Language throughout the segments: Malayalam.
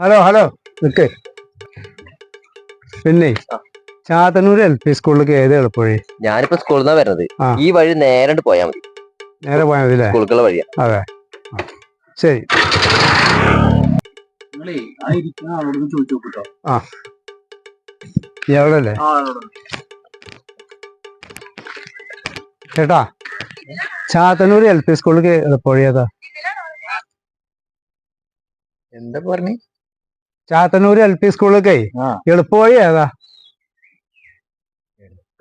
ഹലോ ഹലോ നിക്ക്. പിന്നെ ചാത്തന്നൂർ എൽ പി സ്കൂളിലേക്ക് ഏത് എളുപ്പവഴി? ഞാനിപ്പോ സ്കൂളിൽ നിന്നാ വരുന്നത്. ആ. ഈ വഴി നേരെ പോയാൽ മതി. നേരെ പോയാൽ മതി അല്ലേ വഴിയാ. അതെ. ആ. ശരി. നിങ്ങളേ ആ ഇരിക്കുന്ന ആളോട് ചോദിച്ചു നോക്കൂട്ടോ. എവിടെ അല്ലേ? ആ ആളോട് ചേട്ടാ ചാത്തന്നൂർ എൽ പി സ്കൂളിലേക്ക് എളുപ്പവഴി ഏതാ? എന്താ പറഞ്ഞു? ചാത്തന്നൂർ എൽ പി സ്കൂളിലേക്കേ. എളുപ്പവഴി ഏതാ?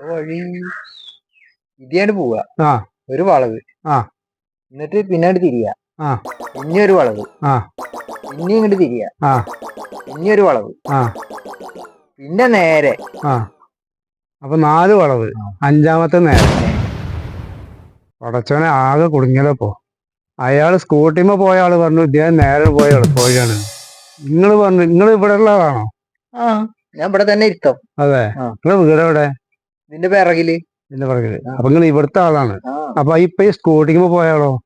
വഴി ഇതിയാണ് പോവുക. ആ. ഒരു വളവ്. ആ. എന്നിട്ട് പിന്നാണ്ട് തിരിയ. ആ. ഇനി ഒരു വളവ്. ആ. ഇനി ഇങ്ങോട്ട് തിരിയ. ആ. ഇനി ഒരു വളവ്. ആ. പിന്നെ നേരെ. ആ. അപ്പൊ നാല് വളവ്. അഞ്ചാമത്തെ നേരെ. പടച്ചവനെ ആകെ കുടുങ്ങിയതപ്പോ അയാൾ സ്കൂട്ടിമ്മ പോയ ആൾ പറഞ്ഞു ഇദ്ദേഹം നേരെ പോയ എളുപ്പവഴിയാണ്. നിങ്ങൾ പറഞ്ഞു നിങ്ങൾ ഇവിടെ ഉള്ളതാണോ? ആ ഞാൻ ഇവിടെ തന്നെ ഇരുത്തം അതെ. ആ. നിങ്ങളെ വീട് എവിടെ? നിന്റെ പിറകിൽ. ഇതിന്റെ പുറകിൽ. അപ്പൊ നിങ്ങൾ ഇവിടുത്തെ ആളാണ്. ആ. അപ്പൊ ഇപ്പൊ ഈ സ്കൂട്ടിക്ക് പോയാളോ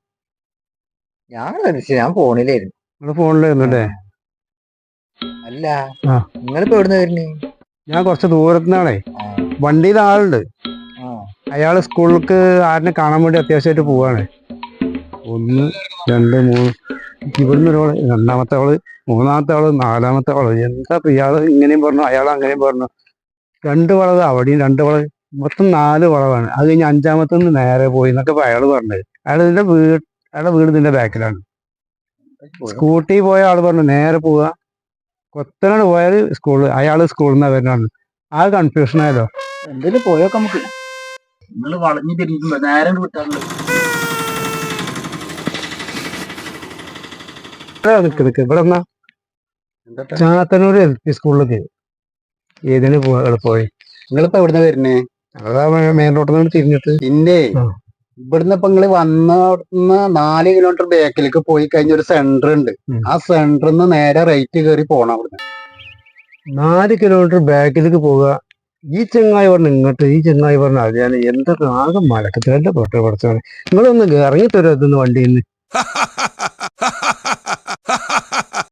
ഞാൻ ഞാൻ ഫോണിലായിരുന്നു. നിങ്ങളുടെ ഫോണിലായിരുന്നു അല്ലേ? അല്ല. ആ. നിങ്ങളിപ്പോ എവിടുന്ന് വരുന്നേ? ഞാൻ കുറച്ച് ദൂരത്തുനിന്നാണേ ആ. വണ്ടിയിൽ ആളുണ്ട്. ആ. അയാൾ സ്കൂളിലേക്ക് ആരിനെ കാണാൻ വേണ്ടി അത്യാവശ്യമായിട്ട് പോവാണ്. ഒന്ന് രണ്ട് മൂന്ന്. ഇവിടുന്ന് ഒരാൾ രണ്ടാമത്തെ ആൾ മൂന്നാമത്തെ ആൾ നാലാമത്തെ ആൾ. എന്താ ഇയാൾ ഇങ്ങനെയും പറഞ്ഞു അയാൾ അങ്ങനെയും പറഞ്ഞു. രണ്ട് വളവ് അവിടെയും രണ്ട് വളവ്. മൊത്തം നാല് വളവാണ്. അത് കഴിഞ്ഞ് അഞ്ചാമത്തെ നിന്ന് നേരെ പോയി എന്നൊക്കെ അയാൾ പറഞ്ഞത്. അയാൾ ഇതിന്റെ വീട് അയാളുടെ വീട് ഇതിന്റെ ബാക്കിലാണ്. സ്കൂട്ടി പോയ ആൾ പറഞ്ഞു നേരെ പോവുക കൊത്തനാട് പോയാൽ സ്കൂൾ അയാൾ സ്കൂളിൽ നിന്ന് വരുന്നതാണ്. ആ കൺഫ്യൂഷൻ ആയല്ലോ. എന്തേലും പോയൊക്കെ നമുക്ക്. നിങ്ങൾ വളഞ്ഞു തിരിഞ്ഞിട്ടുണ്ടോ നേരെ നിക്ക് നിക്ക്. ഇവിടെ എന്നാ ചാത്തന്നൂർ എൽ പി സ്കൂളിലേക്ക്. ഏതിന് പോവാ എളുപ്പവഴി നിങ്ങളിപ്പോ എവിടുന്ന വരുന്നേ? അതാ മെയിൻ റോഡിൽ നിന്ന് തിരിഞ്ഞിട്ട്. പിന്നെ. ഇവിടുന്ന് ഇപ്പൊ നിങ്ങൾ വന്ന നാല് കിലോമീറ്റർ ബാക്കിലേക്ക് പോയി കഴിഞ്ഞ ഒരു സെന്റർ ഉണ്ട്. ആ സെന്ററിൽ നിന്ന് നേരെ റൈറ്റ് കയറി പോണം അവിടുന്ന്. നാല് കിലോമീറ്റർ ബാക്കിലേക്ക് പോവുക. ഈ ചെങ്ങായി പറഞ്ഞ ഇങ്ങോട്ട് ഈ ചെങ്ങായി പറഞ്ഞ അത് ഞാൻ എന്തൊക്കെ ആകെ മലക്കത്തിലെ പൊട്ട പഠിച്ചാണ് നിങ്ങളൊന്ന് ഇറങ്ങിത്തരും അതൊന്ന് വണ്ടിയിൽ നിന്ന്